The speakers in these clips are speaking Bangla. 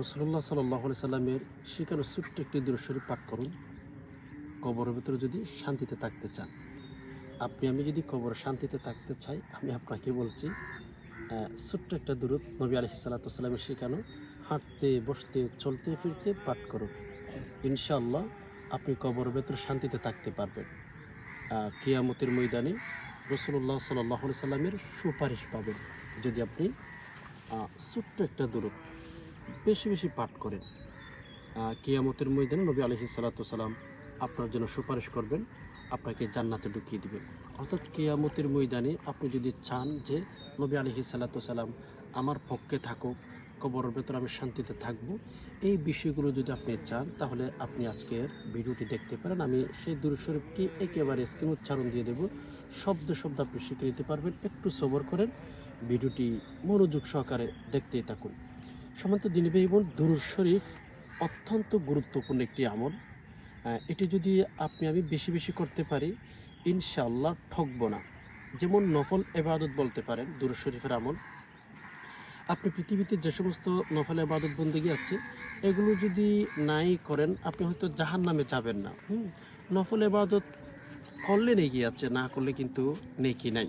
রসুল্লাহ সাল্লাহ সাল্লামের সেখানে ছোট্ট একটি দৃশ্যরি পাঠ করুন। কবরের ভিতরে যদি শান্তিতে থাকতে চান, আপনি, আমি যদি কবর শান্তিতে থাকতে চাই, আমি আপনাকে বলছি ছোট্ট একটা দূরত নবী আলহি সাল্লাতামের শেখানো, হাঁটতে, বসতে, চলতে, ফিরতে পাঠ করুন। ইনশাআল্লাহ আপনি কবরের ভেতরে শান্তিতে থাকতে পারবেন। কিয়ামতের ময়দানে রসুল্লাহ সাল্লাহ সাল্লামের সুপারিশ পাবেন। যদি আপনি ছোট্ট একটা দূরত বেশি বেশি পাঠ করেন। কিয়ামতের ময়দানে নবী আলহি সালাতাম আপনার জন্য সুপারিশ করবেন, আপনাকে জান্নাতে ঢুকিয়ে দিবেন। অর্থাৎ কিয়ামতের ময়দানে আপনি যদি চান যে নবী আলহি সালাতাম আমার পক্ষে থাকুক, কবরের ভেতর আমি শান্তিতে থাকব, এই বিষয়গুলো যদি আপনি চান, তাহলে আপনি আজকের ভিডিওটি দেখতে পারেন। আমি সেই দুরুশরীফটি একেবারে স্ক্রিন উচ্চারণ দিয়ে দেব। শব্দ শব্দ আপনি শিখে নিতে পারবেন, একটু সবর করেন, ভিডিওটি মনোযোগ সহকারে দেখতেই থাকুন। সমান্ত দিনী ভাই বোন, দুরুদ শরীফ অত্যন্ত গুরুত্বপূর্ণ একটি আমল। এটি যদি আপনি, আমি বেশি বেশি করতে পারি, ইনশাআল্লাহ ঠকব না। যেমন নফল এবাদত বলতে পারেন, দুরুদ শরীফের আমল। আপনি পৃথিবীতে যে সমস্ত নফল এবাদত বন্দিগি আছে, এগুলো যদি নাই করেন, আপনি হয়তো জাহান নামে যাবেন না। হুম, নফল এবাদত করলে নেকি আছে, না করলে কিন্তু নেকি নাই।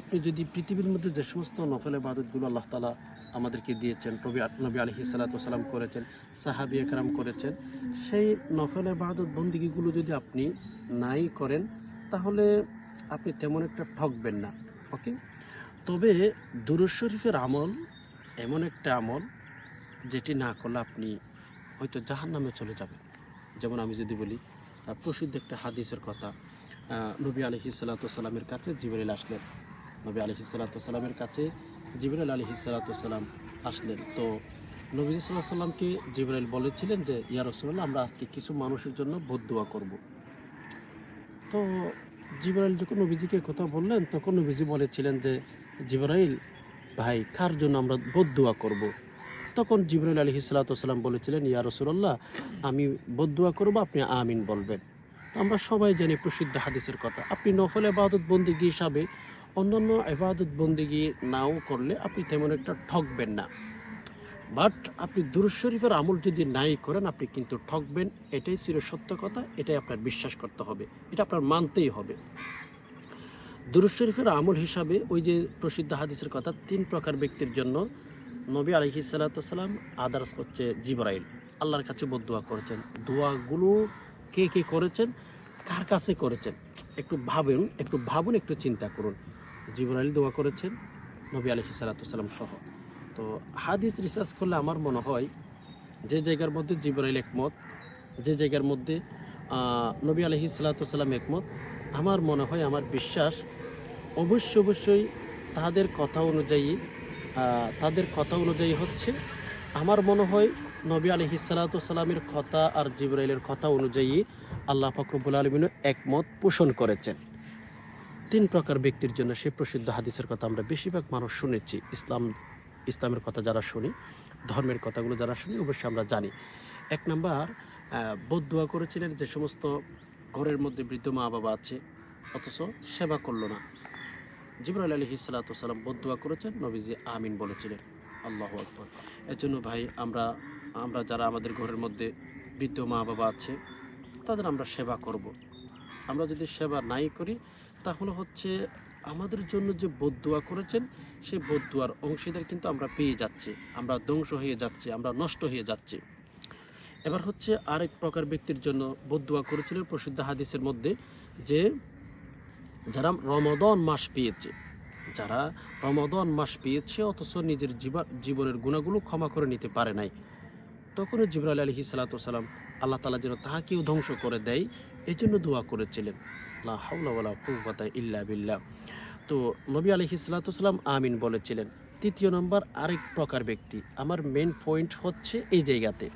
আপনি যদি পৃথিবীর মধ্যে যে সমস্ত নফল এবাদতগুলো আল্লাহ তালা আমাদেরকে দিয়েছেন, নবী নবী আলহি সাল্লাম করেছেন, সাহাবি একরাম করেছেন। সেই নফল বাহাদুর বন্দিগিগুলো যদি আপনি নাই করেন, তাহলে আপনি তেমন একটা ঠকবেন না ওকে তবে দুরুদ শরীফের আমল এমন একটা আমল যেটি না করলে আপনি হয়তো জাহান নামে চলে যাবেন। যেমন আমি যদি বলি প্রসিদ্ধ একটা হাদিসের কথা নবী আলহি সাল্লামের কাছে জিবরিল আসলেন। নবী আলহি সাল্লামের কাছে জিবরাইল আলহি সাল্লাম আসলেন। তো নবী সাল্লাহ সাল্লামকে জিবরাইল বলেছিলেন যে, ইয়া রসুল্লাহ আমরা আজকে কিছু মানুষের জন্য বোধ দোয়া করব। তো জিবরাইল যখন নবীজিকে কথা বললেন, তখন নবীজি বলেছিলেন যে, জিবরাইল, ভাই, কার জন্য আমরা বোধ দোয়া করব? তখন জিবরাইল আলহি সাল্লাম বলেছিলেন, ইয়া রসুল্লাহ আমি বোধ দোয়া করব, আপনি আমিন বলবেন। আমরা সবাই জানি প্রসিদ্ধ হাদিসের কথা। আপনি নফল এবাদত বন্দিগি হিসাবে অন্যান্য এবাদত বন্দিগি নাও করলে আপনি তেমন একটা ঠকবেন না। বাট আপনি দুরুদ শরীফের আমল যদি নাই করেন, আপনি কিন্তু ঠকবেন। এটাই চির সত্য কথা, এটাই আপনার বিশ্বাস করতে হবে, এটা আপনার মানতেই হবে। দুরুদ শরীফের আমল হিসাবে ওই যে প্রসিদ্ধ হাদিসের কথা, তিন প্রকার ব্যক্তির জন্য নবী আলহি সাল্লাম আদার্স হচ্ছে জিবরাইল। আল্লাহর কাছে বোধ দোয়া করেছেন। দোয়াগুলো কে কে করেছেন? কার কাছে করেছেন? একটু ভাবেন, একটু ভাবুন, একটু চিন্তা করুন। জিবরাইল দোয়া করেছেন নবী আলহি সাল্লাম সহ। তো হাদিস রিসার্চ করলে আমার মনে হয় যে জায়গার মধ্যে জিবরাইল একমত, যে জায়গার মধ্যে নবী আলহি সাল্লাম একমত, আমার মনে হয়, আমার বিশ্বাস অবশ্যই অবশ্যই তাদের কথা অনুযায়ী তাদের কথা অনুযায়ী হচ্ছে, আমার মনে হয় নবী আলহি সাল্লামের কথা আর জিবরাইলের কথা অনুযায়ী আল্লাহ ফকরবুল আলমিনও একমত পোষণ করেছেন। তিন প্রকার ব্যক্তির জন্য সে প্রসিদ্ধ হাদিসের কথা আমরা বেশিরভাগ মানুষ শুনেছি। ইসলাম, ইসলামের কথা যারা শুনি, ধর্মের কথাগুলো যারা শুনি, অবশ্যই আমরা জানি। এক নাম্বার বদুয়া করেছিলেন যে সমস্ত ঘরের মধ্যে বৃদ্ধ মা বাবা আছে, অথচ সেবা করল না। জিবরাল আলী সালাতাম বদুয়া করেছেন, নবীজি আমিন বলেছিলেন। আল্লাহ আকবর। এর জন্য ভাই, আমরা আমরা যারা আমাদের ঘরের মধ্যে বৃদ্ধ মা বাবা আছে, তাদের আমরা সেবা করব। আমরা যদি সেবা নাই করি তাহলে হচ্ছে আমাদের জন্য যে বদুয়া করেছেন, সেই বদুয়ার অংশীদার কিন্তু আমরা পেয়ে যাচ্ছি। আমরা ধ্বংস হয়ে যাচ্ছি, আমরা নষ্ট হয়ে যাচ্ছি। এবার হচ্ছে আরেক প্রকার ব্যক্তির জন্য বদুয়া করেছিলেন প্রসিদ্ধ হাদিসের মধ্যে যে যারা রমদন মাস পেয়েছে, যারা রমদন মাস পেয়েছে অথচ নিজের জীবা- জীবনের গুণাগুলো ক্ষমা করে নিতে পারে নাই। তখন জিবরাল আলহি সালাতাম আল্লাহ তালা যেন তাহাকেও ধ্বংস করে দেয় এই জন্য দোয়া করেছিলেন। লা হাওলা ওয়ালা কুওয়াতা ইল্লা বিল্লাহ। তো নবী আলহি সালাতাম আমিন বলেছিলেন। তৃতীয় নম্বর, আরেক প্রকার ব্যক্তি। আমার মেন পয়েন্ট হচ্ছে এই জায়গাতে।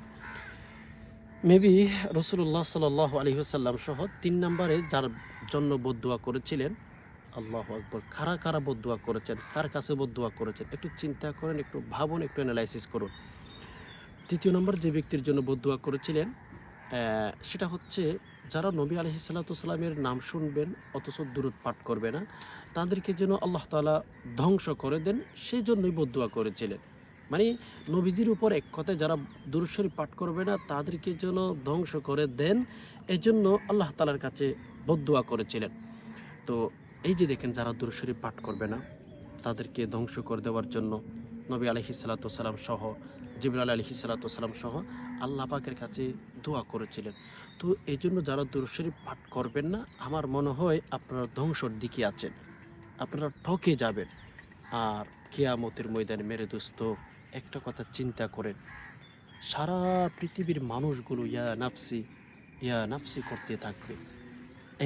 মেবি রসুল্লাহ সাল আলী সাল্লাম সহ তিন নম্বরে যার জন্য বদুয়া করেছিলেন, আল্লাহ আকবর, কারা কারা বদুয়া করেছেন, কার কাছে বদুয়া করেছেন, একটু চিন্তা করেন, একটু ভাবুন, একটু অ্যানালাইসিস করুন। তৃতীয় নম্বর যে ব্যক্তির জন্য বদুয়া করেছিলেন সেটা হচ্ছে যারা নবী আলহি সাল্লামের নাম শুনবেন, অথচ দূরত পাঠ করবে না, তাদেরকে যেন আল্লাহ তালা ধ্বংস করে দেন সেই জন্যই বদুয়া করেছিলেন। মানে নবীজির উপর এক কথায় যারা দুরুশ্বরী পাঠ করবে না, তাদেরকে যেন ধ্বংস করে দেন, এজন্য আল্লাহ তালার কাছে বদুয়া করেছিলেন। তো এই যে দেখেন, যারা দুরুশ্বরী পাঠ করবে না, তাদেরকে ধ্বংস করে দেওয়ার জন্য নবী আলহি সালাতাম সহ জিবরাল আলহি সালাতাম সহ আল্লাহ পাকের কাছে দোয়া করেছিলেন। তো এই জন্য যারা দুরুশ্বরী পাঠ করবেন না, আমার মনে হয় আপনারা ধ্বংসর দিকে আছেন। আপনারা ঠকে যাবেন। আর কেয়ামতের ময়দানে মেরে দোস্ত, একটা কথা চিন্তা করেন। সারা পৃথিবীর মানুষগুলো ইয়া নাফসি ইয়া নাফসি করতে থাকবে।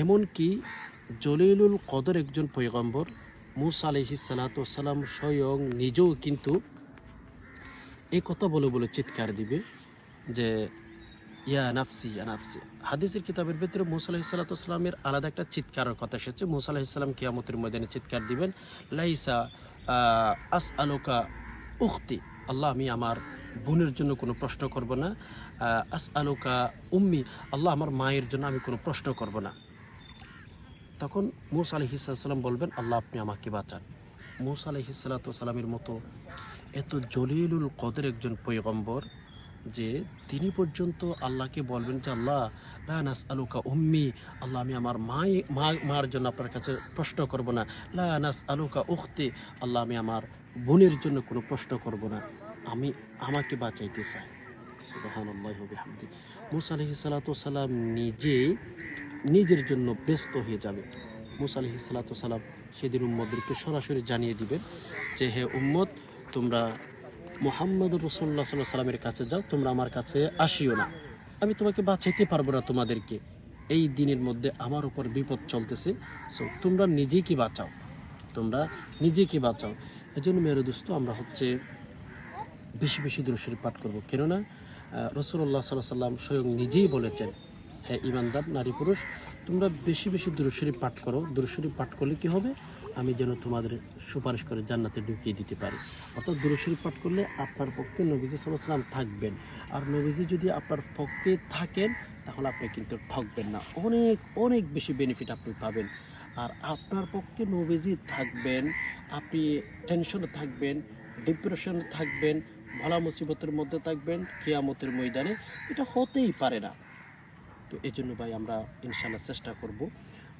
এমনকি জলিলুল কদর একজন পৈগম্বর মুসা আলহি সালাতাম স্বয়ং নিজেও কিন্তু এই কথা বলে বলে চিৎকার দিবে যে, ইয়া নাফসি ইয়া নাফসি। হাদিসের কিতাবের ভিতরে মুসা আলাহি সাল্লাতামের আলাদা একটা চিৎকারের কথা এসেছে। মুসা আলাহি সাল্লাম কিয়ামতের ময়দানে চিৎকার দিবেন, লাইসা আস আলোকা উখতি। আল্লাহ, আমি আমার বোনের জন্য কোনো প্রশ্ন করব না। আস আলোকা উম্মি, আল্লাহ, আমার মায়ের জন্য আমি কোনো প্রশ্ন করব না। তখন মুসা আলহি সাল্লাম বলবেন, আল্লাহ, আপনি আমাকে বাঁচান। মুসা আলহি সাল্লাতামের মতো এত জলিলুল কদের একজন পৈগম্বর যে তিনি পর্যন্ত আল্লাহকে বলবেন যে, আল্লাহ, লা আলুকা উম্মি, আল্লাহ, আমি আমার মাই, মা, মার জন্য আপনার কাছে প্রশ্ন করব না। লা আলুকা উখতে, আল্লাহ, আমি আমার বোনের জন্য কোনো প্রশ্ন করব না। আমি আমাকে বাঁচাইতে চাই। সালাম নিজে নিজের জন্য ব্যস্ত হয়ে যাবে। মুসা আলাইহিস সালাতু সালাম সেদিন উম্মদদেরকে সরাসরি জানিয়ে দিবেন যে, হে উম্মত, তোমরা মোহাম্মদ রসুল্লাহ সাল্লাহ সাল্লামের কাছে যাও, তোমরা আমার কাছে আসিও না। আমি তোমাকে বাঁচাইতে পারব না তোমাদেরকে। এই দিনের মধ্যে আমার উপর বিপদ চলতেছে সো তোমরা নিজেই কি বাঁচাও। তোমরা নিজেই কি বাঁচাও। এই জন্য মেয়ের দোস্ত, আমরা হচ্ছে বেশি বেশি দৃশ্যের পাঠ করব। কেননা রসুল্লাহ সাল্লাহ সাল্লাম স্বয়ং নিজেই বলেছেন হ্যাঁ ইমানদার নারী পুরুষ, তোমরা বেশি বেশি দূরস্বরী পাঠ করো। দূরস্বরী পাঠ করলে কি হবে? আমি যেন তোমাদের সুপারিশ করে জান্নাতে ঢুকিয়ে দিতে পারি। অর্থাৎ দূরস্বরী পাঠ করলে আপনার পক্ষে নবীজি সাল্লাম থাকবেন। আর নবীজি যদি আপনার পক্ষে থাকেন, তাহলে আপনি কিন্তু ঠকবেন না। অনেক অনেক বেশি বেনিফিট আপনি পাবেন। আর আপনার পক্ষে নবীজি থাকবেন, আপনি টেনশনে থাকবেন ডিপ্রেশনে থাকবেন, ভালা মুসিবতের মধ্যে থাকবেন, কিয়ামতের ময়দানে। এটা হতেই পারে না। তো এই জন্য ভাই আমরা ইনশাল্লাহ চেষ্টা করব।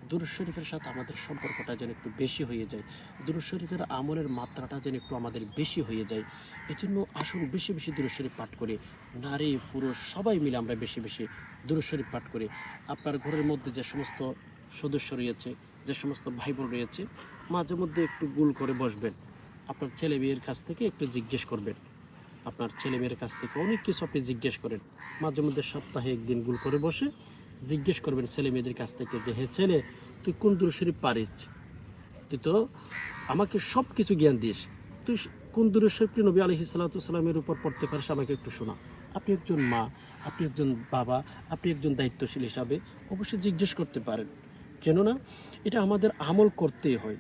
দুরুজ শরীফের সাথে আমাদের সম্পর্কটা যেন একটু বেশি হয়ে যায়, দুরুজ শরীফের আমলের মাত্রাটা যেন একটু আমাদের বেশি হয়ে যায়। এজন্য জন্য আসুন বেশি বেশি দুরুজ শরীফ পাঠ করে। নারী, পুরুষ, সবাই মিলে আমরা বেশি বেশি দুরুজ শরীফ পাঠ করি। আপনার ঘরের মধ্যে যে সমস্ত সদস্য রয়েছে, যে সমস্ত ভাই বোন রয়েছে, মাঝে মধ্যে একটু গুল করে বসবেন। আপনার ছেলে মেয়ের কাছ থেকে একটু জিজ্ঞেস করবেন। আপনার ছেলে মেয়ের কাছ থেকে অনেক কিছু আপনি জিজ্ঞেস করেন। মাঝে মধ্যে সপ্তাহে একদিন গুল করে বসে জিজ্ঞেস করবেন ছেলে মেয়েদের কাছ থেকে যে, হে ছেলে, তুই কোন দূরশরী পারিস? তুই তো আমাকে সব কিছু জ্ঞান দিস। তুই কোন দূরশরী নবী আলহি সাল্লামের উপর পড়তে পারিস আমাকে একটু শোনা। আপনি একজন মা, আপনি একজন বাবা, আপনি একজন দায়িত্বশীল হিসাবে অবশ্যই জিজ্ঞেস করতে পারেন। কেননা এটা আমাদের আমল করতেই হয়।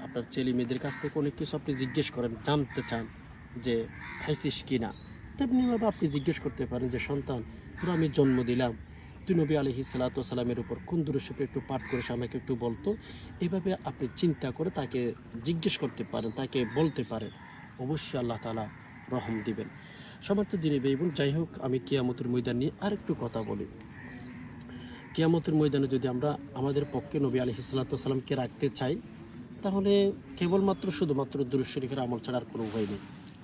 আপনার ছেলে মেয়েদের কাছ থেকে অনেক কিছু আপনি জিজ্ঞেস করেন, জানতে চান যে, খাইছিস কি না তেমনিভাবে আপনি জিজ্ঞেস করতে পারেন যে, সন্তান, তোর আমি জন্ম দিলাম তুই নবী আলহি সালাতামের উপর কোন দূরশপে একটু পাঠ করিস আমাকে একটু বলতো? এভাবে আপনি চিন্তা করে তাকে জিজ্ঞেস করতে পারেন, তাকে বলতে পারেন। অবশ্যই আল্লাহ তালা রহম দিবেন। সমর্থ দিনে বেইবুন যাই হোক, আমি কিয়ামতের ময়দান নিয়ে আরেকটু কথা বলি। কিয়ামতের ময়দানে যদি আমরা আমাদের পক্ষে নবী আলহি সাল্লাতামকে রাখতে চাই, তাহলে কেবলমাত্র, শুধুমাত্র দুরুজ শরীফের আমল ছাড়া আর কোনো উপায় নেই।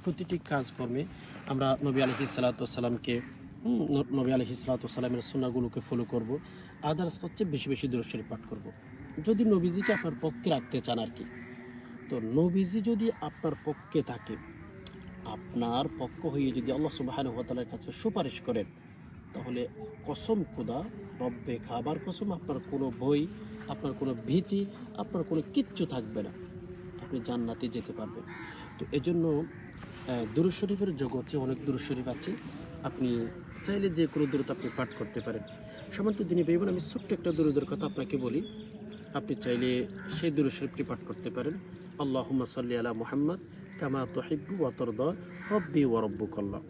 প্রতিটি কাজকর্মে আমরা নবী আলহি সাল্লাতামকে নবী আলহি সাল্লাতামের সোনাগুলোকে ফলো করব। আদার্স হচ্ছে বেশি বেশি দুরুজ শরীফ পাঠ করব। যদি নবীজিকে আপনার পক্ষে রাখতে চান আর কি। তো নবীজি যদি আপনার পক্ষে থাকে, আপনার পক্ষ হয়ে যদি আল্লাহ সুবাহানুতালার কাছে সুপারিশ করেন, তাহলে কসম খুদা, রব্বে খাবার কসম, আপনার কোনো বই, আপনার কোনো ভীতি, আপনার কোনো কিচ্ছু থাকবে না। আপনি জান্নাতে যেতে পারবেন। তো এজন্য দুরুজ শরীফের জগতে অনেক দুরুজ শরীফ আছে। আপনি চাইলে যে কোনো দূরত্ব আপনি পাঠ করতে পারেন। সমান্ত দিনে বেবন আমি ছোট্ট একটা দূরদের কথা আপনাকে বলি। আপনি চাইলে সেই দুরুজ শরীফটি পাঠ করতে পারেন। আল্লাহ সাল্লি আলা মুহাম্মদ কামা তহিব্বু ওয়াতরদ রব্বি ওয়ারব্বুকাল্লাহ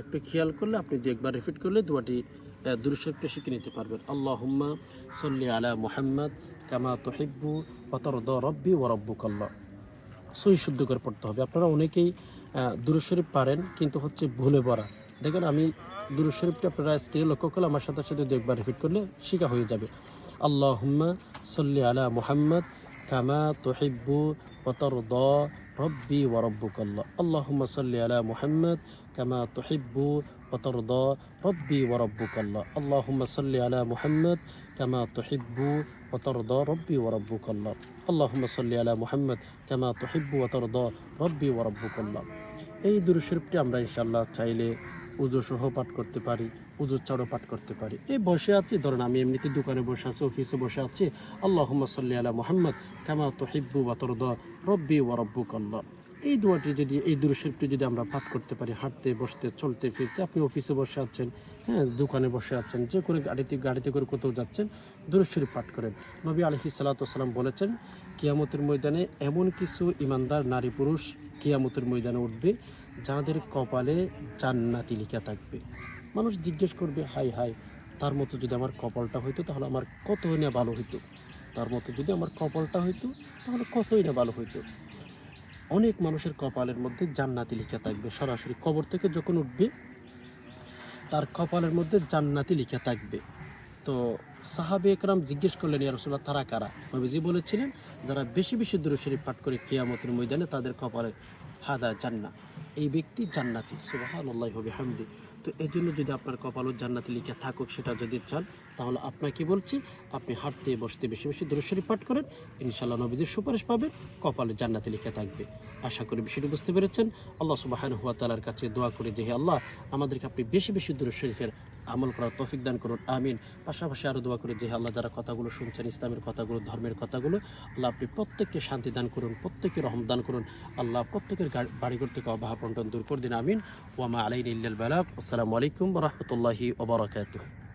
একটু খেয়াল করলে আপনি যে একবার রিপিট করলে দুয়াটি দুরুশরীফটা শিখে নিতে পারবেন। আল্লাহ হুম্মা সল্লি আলা মুহাম্মদ কামা তহিব্বু ওয়াতরদ রব্বি ওয়ারব্বুকাল্লাহ সই শুদ্ধ করে পড়তে হবে। আপনারা অনেকেই দুরুশরীফ পারেন, কিন্তু হচ্ছে ভুলে পড়া। দেখেন, আমি দুরুশরীফটা আপনারা স্ত্রী লক্ষ্য করলে আমার সাথে সাথে দেখবার রিপিট করলে শিকা হয়ে যাবে। আল্লাহ সল্লি আলা মুহাম্মদ কামা তোহিব্বু অতর দ وربك الله اللهم صل على محمد كما تحب وترضى ربي وربك الله اللهم صل على محمد كما تحب وترضى ربي وربك الله اللهم صل على محمد كما تحب وترضى ربي وربك الله এই দুরূদ শরীফটি আমরা ইনশাআল্লাহ চাইলে উজু সহ পাঠ করতে পারি উজুর চারও পাঠ করতে পারি। এই বসে আছি, ধরেন আমি এমনিতে দোকানে বসে আছি অফিসে বসে আছি আল্লাহ সাল্লি আলা মোহাম্মদ কামা তোহিব্বু বাতরদ রব্বি ওয়া রব্বুক আল্লাহ এই দোয়াটি যদি, এই দুরুশরীফটি যদি আমরা পাঠ করতে পারি, হাঁটতে, বসতে, চলতে, ফিরতে, আপনি অফিসে বসে আছেন হ্যাঁ দোকানে বসে আছেন, যে কোনো গাড়িতে গাড়িতে করে কোথাও যাচ্ছেন দুরুশরীফ পাঠ করেন। নবী আলহি সাল্লাতাম বলেছেন, কিয়ামতের ময়দানে এমন কিছু ইমানদার নারী পুরুষ কিয়ামতের ময়দানে উঠবে, যাদের কপালে জান্নাতি লিখা থাকবে। মানুষ জিজ্ঞেস করবে হাই হাই তার মতো যদি আমার কপালটা হইতো, তাহলে আমার কতই না ভালো হইতো? তার মতো যদি আমার কপালটা হইতো, তাহলে কতই না ভালো হইতো? অনেক মানুষের কপালের মধ্যে জান্নাতি লিখা থাকবে। সরাসরি কবর থেকে যখন উঠবে, তার কপালের মধ্যে জান্নাতি লিখা থাকবে। তো সাহাবে একরাম জিজ্ঞেস করলেন, ইয়া রসুল্লাহ তারা কারা? নবীজি বলেছিলেন, যারা বেশি বেশি দূরে শরীফ পাঠ করে কেয়ামতের ময়দানে তাদের কপালে হাদা জান্না এই ব্যক্তি জান্নাতি। সুবাহান্লাহ হবে হামদি তো এই জন্য যদি আপনার কপালও জান্নাতে লিখে থাকুক সেটা যদি চান, তাহলে আপনাকে বলছি, আপনি হাঁটতে, বসতে বেশি বেশি দূরস্বরী পাঠ করেন ইনশাল্লাহ নবীদের সুপারিশ পাবেন, কপালে জান্নাতে লিখে থাকবে। আশা করি বিষয়টি বুঝতে পেরেছেন। আল্লাহ সুবাহান হুয়া তালার কাছে দোয়া করে যে আল্লাহ, আমাদেরকে আপনি বেশি বেশি দূর শরীফের আমল করার তৌফিক দান করুন, আমিন। পাশাপাশি আরও দোয়া করে যে আল্লাহ, যারা কথাগুলো শুনছেন, ইসলামের কথাগুলো, ধর্মের কথাগুলো, আল্লাহ আপনি প্রত্যেককে শান্তি দান করুন, প্রত্যেককে রহম দান করুন। আল্লাহ প্রত্যেকের বাড়িঘর থেকে অবাহ দূর করে দিন, আমিন। ওয়ামা আলাইন ইল্লাল বালাক আসসালামু আলাইকুম রহমতুল্লাহি ওবরাকাতুহ